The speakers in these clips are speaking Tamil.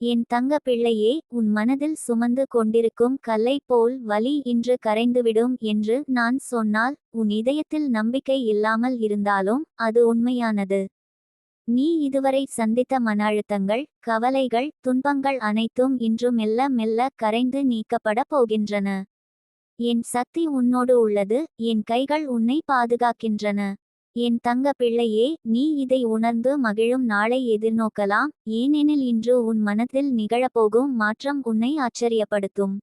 என் தங்க பிள்ளையே உன் மனதில் சுமந்து கொண்டிருக்கும் கல்லை போல் வலி இன்று கரைந்துவிடும் என்று நான் சொன்னால் உன் இதயத்தில் நம்பிக்கை இல்லாமல் இருந்தாலும் அது உண்மையானது. நீ இதுவரை சந்தித்த மன அழுத்தங்கள் கவலைகள் துன்பங்கள் அனைத்தும் இன்று மெல்ல மெல்ல கரைந்து நீக்கப்பட போகின்றன. என் சக்தி உன்னோடு உள்ளது என் கைகள் உன்னை பாதுகாக்கின்றன. என் தங்க பிள்ளையே நீ இதை உணர்ந்து மகிழும் நாளை எதிர்நோக்கலாம் ஏனெனில் இன்று உன் மனத்தில் நிகழப்போகும் மாற்றம் உன்னை ஆச்சரியப்படுத்தும்.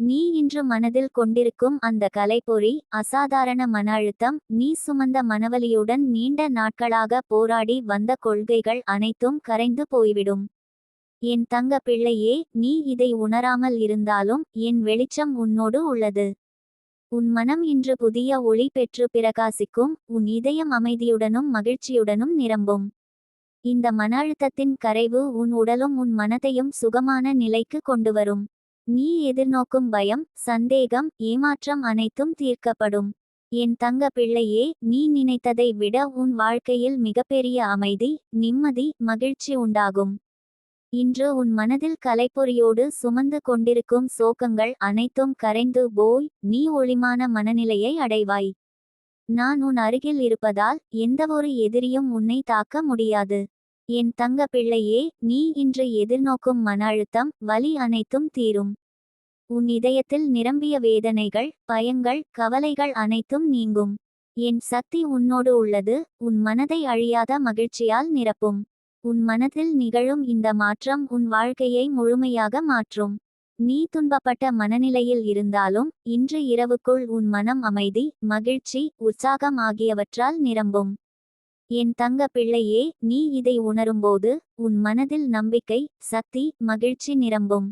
நீ இன்று மனதில் கொண்டிருக்கும் அந்த கலைப்பொறி அசாதாரண மன அழுத்தம் நீ சுமந்த மனவலியுடன் நீண்ட நாட்களாக போராடி வந்த கொள்கைகள் அனைத்தும் கரைந்து போய்விடும். என் தங்க பிள்ளையே நீ இதை உணராமல் இருந்தாலும் என் வெளிச்சம் உன்னோடு உள்ளது. உன் மனம் இன்று புதிய ஒளி பெற்று பிரகாசிக்கும் உன் இதயம் அமைதியுடனும் மகிழ்ச்சியுடனும் நிரம்பும். இந்த மன அழுத்தத்தின் கரைவு உன் உடலும் உன் மனதையும் சுகமான நிலைக்கு கொண்டு வரும் நீ எதிர்நோக்கும் பயம் சந்தேகம் ஏமாற்றம் அனைத்தும் தீர்க்கப்படும். என் தங்க பிள்ளையே நீ நினைத்ததை விட உன் வாழ்க்கையில் மிகப்பெரிய அமைதி நிம்மதி மகிழ்ச்சி உண்டாகும். இன்று உன் மனதில் கலைப்பொறியோடு சுமந்து கொண்டிருக்கும் சோகங்கள் அனைத்தும் கரைந்து போய் நீ ஒளிமான மனநிலையை அடைவாய். நான் உன் அருகில் இருப்பதால் எந்தவொரு எதிரியும் உன்னை தாக்க முடியாது. என் தங்க பிள்ளையே நீ இன்று எதிர்நோக்கும் மன அழுத்தம் வலி அனைத்தும் தீரும். உன் இதயத்தில் நிரம்பிய வேதனைகள் பயங்கள் கவலைகள் அனைத்தும் நீங்கும். என் சக்தி உன்னோடு உள்ளது உன் மனதை அழியாத மகிழ்ச்சியால் நிரப்பும். உன் மனதில் நிகழும் இந்த மாற்றம் உன் வாழ்க்கையை முழுமையாக மாற்றும். நீ துன்பப்பட்ட மனநிலையில் இருந்தாலும் இன்று இரவுக்குள் உன் மனம் அமைதி மகிழ்ச்சி உற்சாகம் ஆகியவற்றால் நிரம்பும். என் தங்க பிள்ளையே நீ இதை உணரும்போது உன் மனதில் நம்பிக்கை சக்தி மகிழ்ச்சி நிரம்பும்.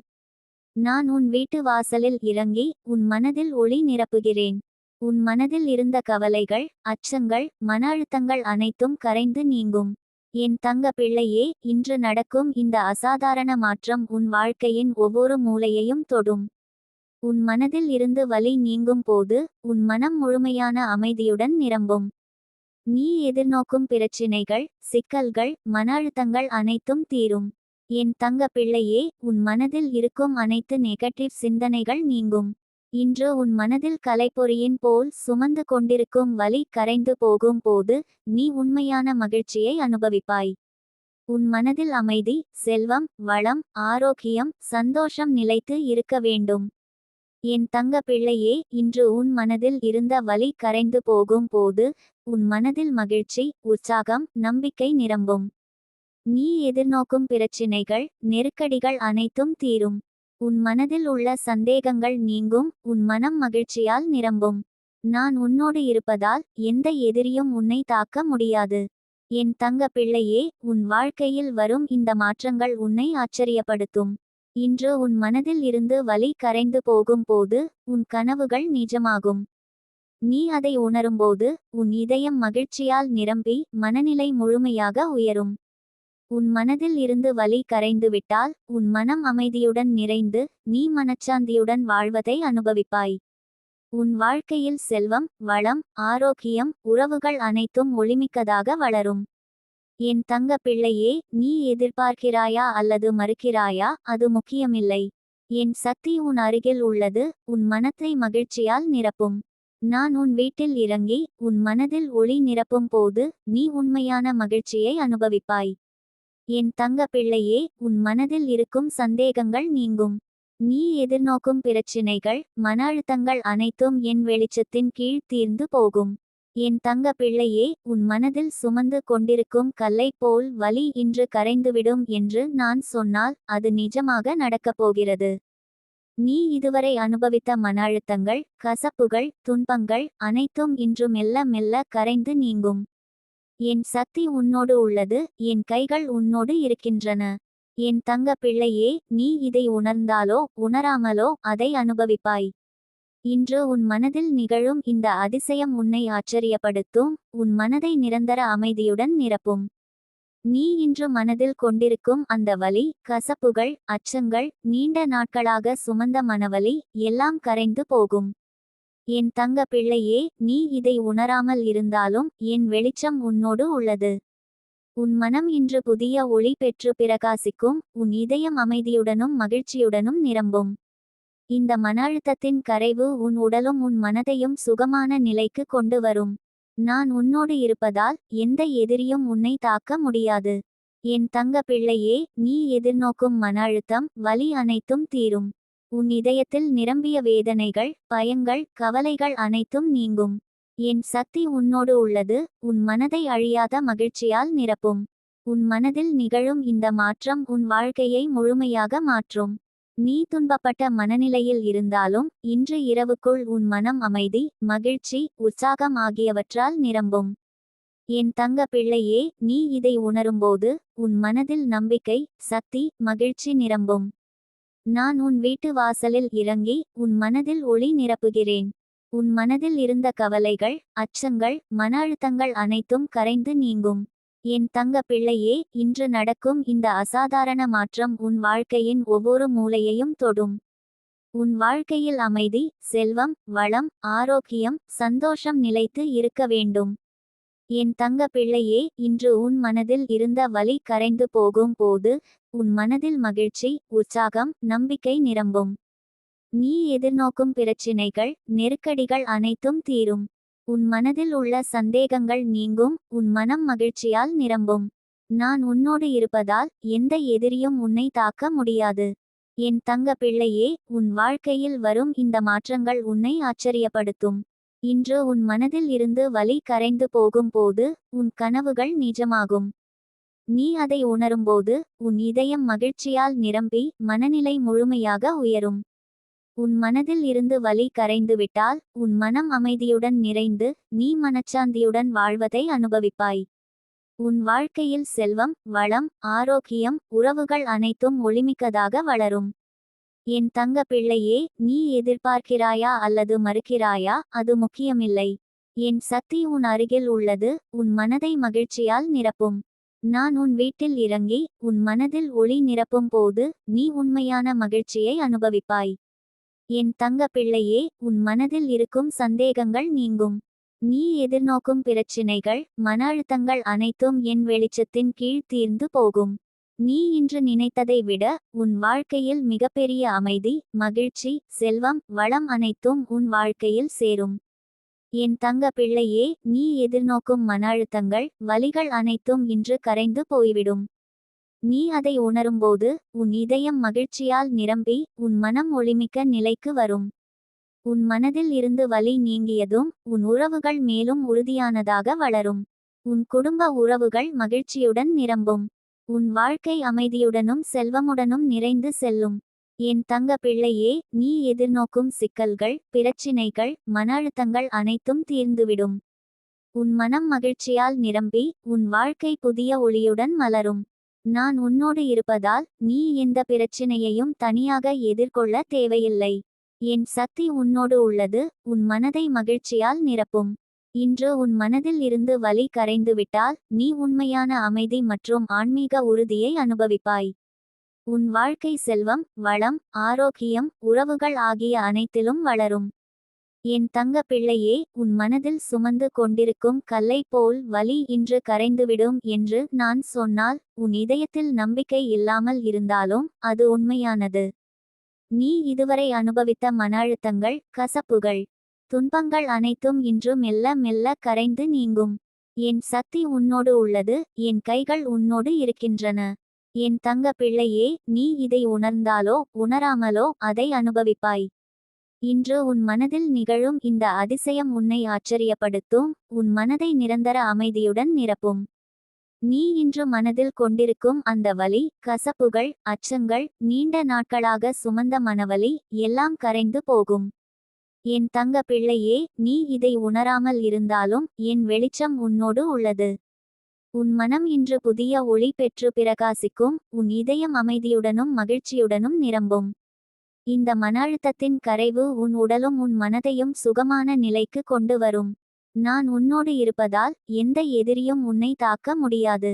நான் உன் வீட்டு வாசலில் இறங்கி உன் மனதில் ஒளி நிரப்புகிறேன். உன் மனதில் இருந்த கவலைகள் அச்சங்கள் மன அழுத்தங்கள் அனைத்தும் கரைந்து நீங்கும். என் தங்க பிள்ளையே இன்று நடக்கும் இந்த அசாதாரண மாற்றம் உன் வாழ்க்கையின் ஒவ்வொரு மூலையையும் தொடும். உன் மனதில் இருந்து வலி நீங்கும் போது உன் மனம் முழுமையான அமைதியுடன் நிரம்பும். நீ எதிர்நோக்கும் பிரச்சினைகள் சிக்கல்கள் மன அழுத்தங்கள் அனைத்தும் தீரும். என் தங்க பிள்ளையே உன் மனதில் இருக்கும் அனைத்து நெகட்டிவ் சிந்தனைகள் நீங்கும். இன்று உன் மனதில் கலைப்பொறியின் போல் சுமந்து கொண்டிருக்கும் வலி கரைந்து போகும் போது நீ உண்மையான மகிழ்ச்சியை அனுபவிப்பாய். உன் மனதில் அமைதி செல்வம் வளம் ஆரோக்கியம் சந்தோஷம் நிலைத்து இருக்க வேண்டும். என் தங்க பிள்ளையே இன்று உன் மனதில் இருந்த வலி கரைந்து போகும் போது உன் மனதில் மகிழ்ச்சி உற்சாகம் நம்பிக்கை நிரம்பும். நீ எதிர்நோக்கும் பிரச்சினைகள் நெருக்கடிகள் அனைத்தும் தீரும். உன் மனதில் உள்ள சந்தேகங்கள் நீங்கும் உன் மனம் மகிழ்ச்சியால் நிரம்பும். நான் உன்னோடு இருப்பதால் எந்த எதிரியும் உன்னை தாக்க முடியாது. என் தங்க பிள்ளையே உன் வாழ்க்கையில் வரும் இந்த மாற்றங்கள் உன்னை ஆச்சரியப்படுத்தும். இன்று உன் மனதில் இருந்து வலி கரைந்து போகும் போது உன் கனவுகள் நிஜமாகும். நீ அதை உணரும்போது உன் இதயம் மகிழ்ச்சியால் நிரம்பி மனநிலை முழுமையாக உயரும். உன் மனதில் இருந்து வலி கரைந்துவிட்டால் உன் மனம் அமைதியுடன் நிறைந்து நீ மனச்சாந்தியுடன் வாழ்வதை அனுபவிப்பாய். உன் வாழ்க்கையில் செல்வம் வளம் ஆரோக்கியம் உறவுகள் அனைத்தும் ஒளிமிக்கதாக வளரும். என் தங்க பிள்ளையே நீ எதிர்பார்க்கிறாயா அல்லது மறுக்கிறாயா அது முக்கியமில்லை. என் சக்தி உன் அருகில் உள்ளது உன் மனத்தை மகிழ்ச்சியால் நிரப்பும். நான் உன் வீட்டில் இறங்கி உன் மனதில் ஒளி நிரப்பும் போது நீ உண்மையான மகிழ்ச்சியை அனுபவிப்பாய். என் தங்க பிள்ளையே உன் மனதில் இருக்கும் சந்தேகங்கள் நீங்கும். நீ எதிர்நோக்கும் பிரச்சினைகள் மன அழுத்தங்கள் அனைத்தும் என் வெளிச்சத்தின் கீழ் தீர்ந்து போகும். என் தங்க பிள்ளையே உன் மனதில் சுமந்து கொண்டிருக்கும் கல்லை போல் வலி இன்று கரைந்துவிடும் என்று நான் சொன்னால் அது நிஜமாக நடக்கப் போகிறது. நீ இதுவரை அனுபவித்த மன அழுத்தங்கள் கசப்புகள் துன்பங்கள் அனைத்தும் இன்று மெல்ல மெல்ல கரைந்து நீங்கும். என் சக்தி உன்னோடு உள்ளது என் கைகள் உன்னோடு இருக்கின்றன. என் தங்க பிள்ளையே நீ இதை உணர்ந்தாலோ உணராமலோ அதை அனுபவிப்பாய். இன்று உன் மனதில் நிகழும் இந்த அதிசயம் உன்னை ஆச்சரியப்படுத்தும் உன் மனதை நிரந்தர அமைதியுடன் நிரப்பும். நீ இன்று மனதில் கொண்டிருக்கும் அந்த வலி கசப்புகள் அச்சங்கள் நீண்ட நாட்களாக சுமந்த மனவலி எல்லாம் கரைந்து போகும். என் தங்க பிள்ளையே நீ இதை உணராமல் இருந்தாலும் என் வெளிச்சம் உன்னோடு உள்ளது. உன் மனம் இன்று புதிய ஒளி பெற்று பிரகாசிக்கும் உன் இதயம் அமைதியுடனும் மகிழ்ச்சியுடனும் நிரம்பும். இந்த மன அழுத்தத்தின் கரைவு உன் உடலும் உன் மனதையும் சுகமான நிலைக்கு கொண்டு வரும். நான் உன்னோடு இருப்பதால் எந்த எதிரியும் உன்னை தாக்க முடியாது. என் தங்க பிள்ளையே நீ எதிர்நோக்கும் மன அழுத்தம் வலி அனைத்தும் தீரும். உன் இதயத்தில் நிரம்பிய வேதனைகள் பயங்கள் கவலைகள் அனைத்தும் நீங்கும். என் சக்தி உன்னோடு உள்ளது உன் மனதை அழியாத மகிழ்ச்சியால் நிரப்பும். உன் மனதில் நிகழும் இந்த மாற்றம் உன் வாழ்க்கையை முழுமையாக மாற்றும். நீ துன்பப்பட்ட மனநிலையில் இருந்தாலும் இன்று இரவுக்குள் உன் மனம் அமைதி மகிழ்ச்சி உற்சாகம் ஆகியவற்றால் நிரம்பும். என் தங்க பிள்ளையே நீ இதை உணரும்போது உன் மனதில் நம்பிக்கை சக்தி மகிழ்ச்சி நிரம்பும். நான் உன் வீட்டு வாசலில் இறங்கி உன் மனதில் ஒளி நிரப்புகிறேன். உன் மனதில் இருந்த கவலைகள் அச்சங்கள் மன அழுத்தங்கள் அனைத்தும் கரைந்து நீங்கும். என் தங்க பிள்ளையே இன்று நடக்கும் இந்த அசாதாரண மாற்றம் உன் வாழ்க்கையின் ஒவ்வொரு மூலையையும் தொடும். உன் வாழ்க்கையில் அமைதி செல்வம் வளம் ஆரோக்கியம் சந்தோஷம் நிலைத்து இருக்க வேண்டும். என் தங்க பிள்ளையே இன்று உன் மனதில் இருந்த வலி கரைந்து போகும் போது உன் மனதில் மகிழ்ச்சி உற்சாகம் நம்பிக்கை நிரம்பும். நீ எதிர்நோக்கும் பிரச்சினைகள் நெருக்கடிகள் அனைத்தும் தீரும். உன் மனதில் உள்ள சந்தேகங்கள் நீங்கும் உன் மனம் மகிழ்ச்சியால் நிரம்பும். நான் உன்னோடு இருப்பதால் எந்த எதிரியும் உன்னை தாக்க முடியாது. என் தங்க பிள்ளையே உன் வாழ்க்கையில் வரும் இந்த மாற்றங்கள் உன்னை ஆச்சரியப்படுத்தும். இன்று உன் மனதில் இருந்து வலி கரைந்து போகும்போது உன் கனவுகள் நிஜமாகும். நீ அதை உணரும்போது உன் இதயம் மகிழ்ச்சியால் நிரம்பி மனநிலை முழுமையாக உயரும். உன் மனதில் இருந்து வலி கரைந்துவிட்டால் உன் மனம் அமைதியுடன் நிறைந்து நீ மனச்சாந்தியுடன் வாழ்வதை அனுபவிப்பாய். உன் வாழ்க்கையில் செல்வம் வளம் ஆரோக்கியம் உறவுகள் அனைத்தும் ஒளிமிக்கதாக வளரும். என் தங்க பிள்ளையே நீ எதிர்பார்க்கிறாயா அல்லது மறுக்கிறாயா? அது முக்கியமில்லை. என் சக்தி உன் அருகில் உள்ளது உன் மனதை மகிழ்ச்சியால் நிரப்பும். நான் உன் வீட்டில் இறங்கி உன் மனதில் ஒளி நிரப்பும் போது நீ உண்மையான மகிழ்ச்சியை அனுபவிப்பாய். என் தங்க பிள்ளையே உன் மனதில் இருக்கும் சந்தேகங்கள் நீங்கும். நீ எதிர்நோக்கும் பிரச்சினைகள் மன அழுத்தங்கள் அனைத்தும் என் வெளிச்சத்தின் கீழ் தீர்ந்து போகும். நீ இன்று நினைத்ததை விட உன் வாழ்க்கையில் மிகப்பெரிய அமைதி மகிழ்ச்சி செல்வம் வளம் அனைத்தும் உன் வாழ்க்கையில் சேரும். என் தங்க பிள்ளையே நீ எதிர்நோக்கும் மன அழுத்தங்கள் வலிகள் அனைத்தும் இன்று கரைந்து போய்விடும். நீ அதை உணரும்போது உன் இதயம் மகிழ்ச்சியால் நிரம்பி உன் மனம் ஒளிமிக்க நிலைக்கு வரும். உன் மனதில் இருந்து வலி நீங்கியதும் உன் உறவுகள் மேலும் உறுதியானதாக வளரும். உன் குடும்ப உறவுகள் மகிழ்ச்சியுடன் நிரம்பும். உன் வாழ்க்கை அமைதியுடனும் செல்வமுடனும் நிறைந்து செல்லும். என் தங்க பிள்ளையே நீ எதிர்நோக்கும் சிக்கல்கள் பிரச்சினைகள் மன அழுத்தங்கள் அனைத்தும் தீர்ந்துவிடும். உன் மனம் மகிழ்ச்சியால் நிரம்பி உன் வாழ்க்கை புதிய ஒளியுடன் மலரும். நான் உன்னோடு இருப்பதால் நீ எந்த பிரச்சினையையும் தனியாக எதிர்கொள்ள தேவையில்லை. என் சக்தி உன்னோடு உள்ளது உன் மனதை மகிழ்ச்சியால் நிரப்பும். இன்று உன் மனதில் இருந்து வலி கரைந்துவிட்டால் நீ உண்மையான அமைதி மற்றும் ஆன்மீக உறுதியை அனுபவிப்பாய். உன் வாழ்க்கை செல்வம் வளம் ஆரோக்கியம் உறவுகள் ஆகிய அனைத்திலும் வளரும். என் தங்க பிள்ளையே உன் மனதில் சுமந்து கொண்டிருக்கும் கல்லை போல் வலி இன்று கரைந்துவிடும் என்று நான் சொன்னால் உன் இதயத்தில் நம்பிக்கை இல்லாமல் இருந்தாலும் அது உண்மையானது. நீ இதுவரை அனுபவித்த மன அழுத்தங்கள் கசப்புகள். துன்பங்கள் அனைத்தும் இன்று மெல்ல மெல்ல கரைந்து நீங்கும். என் சக்தி உன்னோடு உள்ளது என் கைகள் உன்னோடு இருக்கின்றன. என் தங்க பிள்ளையே நீ இதை உணர்ந்தாலோ உணராமலோ அதை அனுபவிப்பாய். இன்று உன் மனதில் நிகழும் இந்த அதிசயம் உன்னை ஆச்சரியப்படுத்தும் உன் மனதை நிரந்தர அமைதியுடன் நிரப்பும். நீ இன்று மனதில் கொண்டிருக்கும் அந்த வலி கசப்புகள் அச்சங்கள் நீண்ட நாட்களாக சுமந்த மனவலி எல்லாம் கரைந்து போகும். என் தங்க பிள்ளையே நீ இதை உணராமல் இருந்தாலும் என் வெளிச்சம் உன்னோடு உள்ளது. உன் மனம் இன்று புதிய ஒளி பெற்று பிரகாசிக்கும் உன் இதயம் அமைதியுடனும் மகிழ்ச்சியுடனும் நிரம்பும். இந்த மன அழுத்தத்தின் கரைவு உன் உடலும் உன் மனதையும் சுகமான நிலைக்கு கொண்டு வரும். நான் உன்னோடு இருப்பதால் எந்த எதிரியும் உன்னை தாக்க முடியாது.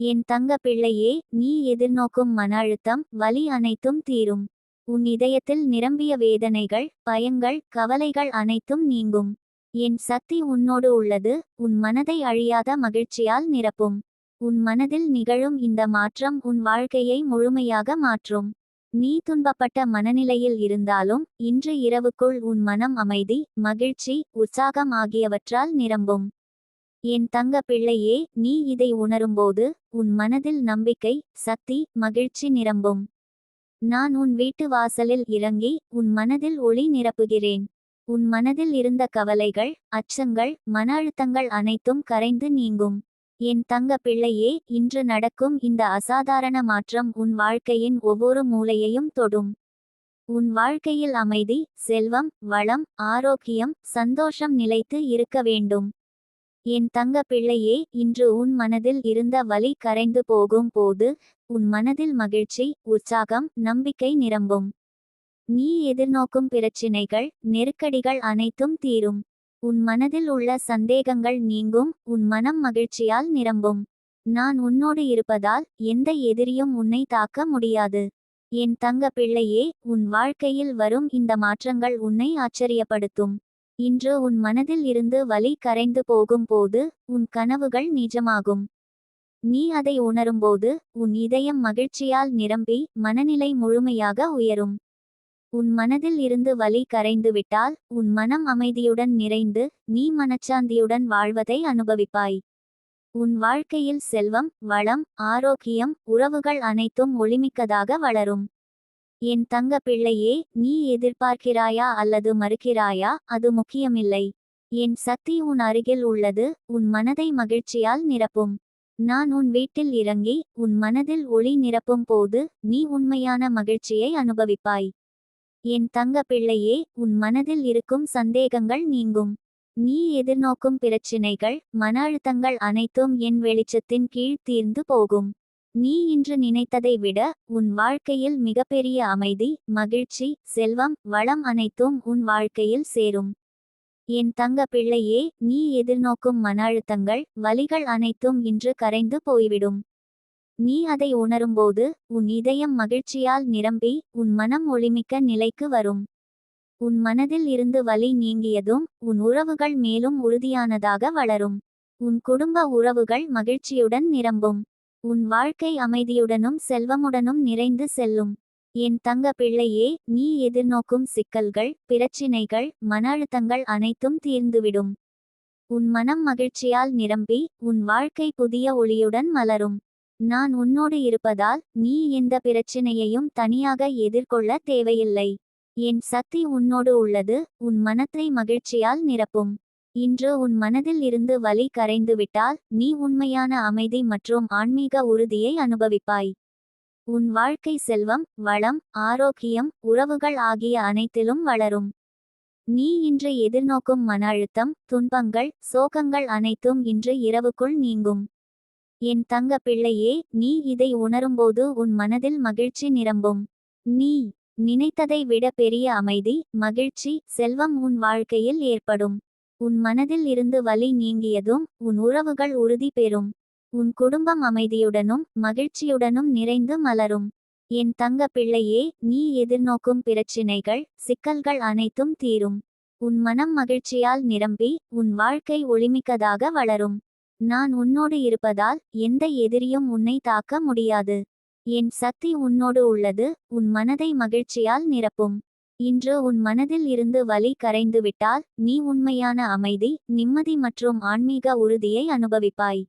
என் தங்க பிள்ளையே நீ எதிர்நோக்கும் மன அழுத்தம் வலி அனைத்தும் தீரும். உன் இதயத்தில் நிரம்பிய வேதனைகள் பயங்கள் கவலைகள் அனைத்தும் நீங்கும். என் சக்தி உன்னோடு உள்ளது உன் மனதை அழியாத மகிழ்ச்சியால் நிரப்பும். உன் மனதில் நிகழும் இந்த மாற்றம் உன் வாழ்க்கையை முழுமையாக மாற்றும். நீ துன்பப்பட்ட மனநிலையில் இருந்தாலும் இன்று இரவுக்குள் உன் மனம் அமைதி மகிழ்ச்சி உற்சாகம் ஆகியவற்றால் நிரம்பும். என் தங்க பிள்ளையே நீ இதை உணரும்போது உன் மனதில் நம்பிக்கை சக்தி மகிழ்ச்சி நிரம்பும். நான் உன் வீட்டு வாசலில் இறங்கி உன் மனதில் ஒளி நிரப்புகிறேன். உன் மனதில் இருந்த கவலைகள் அச்சங்கள் மன அழுத்தங்கள் அனைத்தும் கரைந்து நீங்கும். என் தங்க பிள்ளையே இன்று நடக்கும் இந்த அசாதாரண மாற்றம் உன் வாழ்க்கையின் ஒவ்வொரு மூலையையும் தொடும். உன் வாழ்க்கையில் அமைதி செல்வம் வளம் ஆரோக்கியம் சந்தோஷம் நிலைத்து இருக்க வேண்டும். என் தங்க பிள்ளையே இன்று உன் மனதில் இருந்த வலி கரைந்து போகும் போது உன் மனதில் மகிழ்ச்சி உற்சாகம் நம்பிக்கை நிரம்பும். நீ எதிர்நோக்கும் பிரச்சினைகள் நெருக்கடிகள் அனைத்தும் தீரும். உன் மனதில் உள்ள சந்தேகங்கள் நீங்கும் உன் மனம் மகிழ்ச்சியால் நிரம்பும். நான் உன்னோடு இருப்பதால் எந்த எதிரியும் உன்னை தாக்க முடியாது. என் தங்க பிள்ளையே உன் வாழ்க்கையில் வரும் இந்த மாற்றங்கள் உன்னை ஆச்சரியப்படுத்தும். இன்று உன் மனதில் இருந்து வலி கரைந்து போகும்போது உன் கனவுகள் நிஜமாகும். நீ அதை உணரும்போது உன் இதயம் மகிழ்ச்சியால் நிரம்பி மனநிலை முழுமையாக உயரும். உன் மனதில் இருந்து வலி கரைந்துவிட்டால் உன் மனம் அமைதியுடன் நிறைந்து நீ மனச்சாந்தியுடன் வாழ்வதை அனுபவிப்பாய். உன் வாழ்க்கையில் செல்வம் வளம் ஆரோக்கியம் உறவுகள் அனைத்தும் ஒளிமிக்கதாக வளரும். என் தங்க பிள்ளையே நீ எதிர்பார்க்கிறாயா அல்லது மறுக்கிறாயா? அது முக்கியமில்லை. என் சக்தி உன் அருகில் உள்ளது உன் மனதை மகிழ்ச்சியால் நிரப்பும். நான் உன் வீட்டில் இறங்கி உன் மனதில் ஒளி நிரப்பும் போது நீ உண்மையான மகிழ்ச்சியை அனுபவிப்பாய். என் தங்க பிள்ளையே உன் மனதில் இருக்கும் சந்தேகங்கள் நீங்கும். நீ எதிர்நோக்கும் பிரச்சினைகள் மன அழுத்தங்கள் அனைத்தும் என் வெளிச்சத்தின் கீழ் தீர்ந்து போகும். நீ இன்று நினைத்ததை விட உன் வாழ்க்கையில் மிகப்பெரிய அமைதி மகிழ்ச்சி செல்வம் வளம் அனைத்தும் உன் வாழ்க்கையில் சேரும். என் தங்க பிள்ளையே நீ எதிர்நோக்கும் மன அழுத்தங்கள் வலிகள் அனைத்தும் இன்று கரைந்து போய்விடும். நீ அதை உணரும்போது உன் இதயம் மகிழ்ச்சியால் நிரம்பி உன் மனம் ஒளிமிக்க நிலைக்கு வரும். உன் மனதில் இருந்து வலி நீங்கியதும் உன் உறவுகள் மேலும் உறுதியானதாக வளரும். உன் குடும்ப உறவுகள் மகிழ்ச்சியுடன் நிரம்பும். உன் வாழ்க்கை அமைதியுடனும் செல்வமுடனும் நிறைந்து செல்லும். என் தங்க பிள்ளையே நீ எதிர்நோக்கும் சிக்கல்கள் பிரச்சினைகள் மன அழுத்தங்கள் அனைத்தும் தீர்ந்துவிடும். உன் மனம் மகிழ்ச்சியால் நிரம்பி உன் வாழ்க்கை புதிய ஒளியுடன் மலரும். நான் உன்னோடு இருப்பதால் நீ எந்த பிரச்சினையையும் தனியாக எதிர்கொள்ள தேவையில்லை. என் சக்தி உன்னோடு உள்ளது உன் மனத்தை மகிழ்ச்சியால் நிரப்பும். இன்று உன் மனதில் இருந்து வலி கரைந்துவிட்டால் நீ உண்மையான அமைதி மற்றும் ஆன்மீக உறுதியை அனுபவிப்பாய். உன் வாழ்க்கை செல்வம் வளம் ஆரோக்கியம் உறவுகள் ஆகிய அனைத்திலும் வளரும். நீ இன்று எதிர்நோக்கும் மன அழுத்தம் துன்பங்கள் சோகங்கள் அனைத்தும் இன்று இரவுக்குள் நீங்கும். என் தங்க பிள்ளையே நீ இதை உணரும்போது உன் மனதில் மகிழ்ச்சி நிரம்பும். நீ நினைத்ததை விட பெரிய அமைதி மகிழ்ச்சி செல்வம் உன் வாழ்க்கையில் ஏற்படும். உன் மனதில் இருந்து வலி நீங்கியதும் உன் உறவுகள் உறுதி பெறும். உன் குடும்பம் அமைதியுடனும் மகிழ்ச்சியுடனும் நிறைந்து மலரும். என் தங்க பிள்ளையே நீ எதிர்நோக்கும் பிரச்சினைகள் சிக்கல்கள் அனைத்தும் தீரும். உன் மனம் மகிழ்ச்சியால் நிரம்பி உன் வாழ்க்கை ஒளிமிக்கதாக வளரும். நான் உன்னோடு இருப்பதால் எந்த எதிரியும் உன்னை தாக்க முடியாது. என் சக்தி உன்னோடு உள்ளது உன் மனதை மகிழ்ச்சியால் நிரப்பும். இன்று உன் மனதில் இருந்து வலி கரைந்துவிட்டால் நீ உண்மையான அமைதி நிம்மதி மற்றும் ஆன்மீக உறுதியை அனுபவிப்பாய்.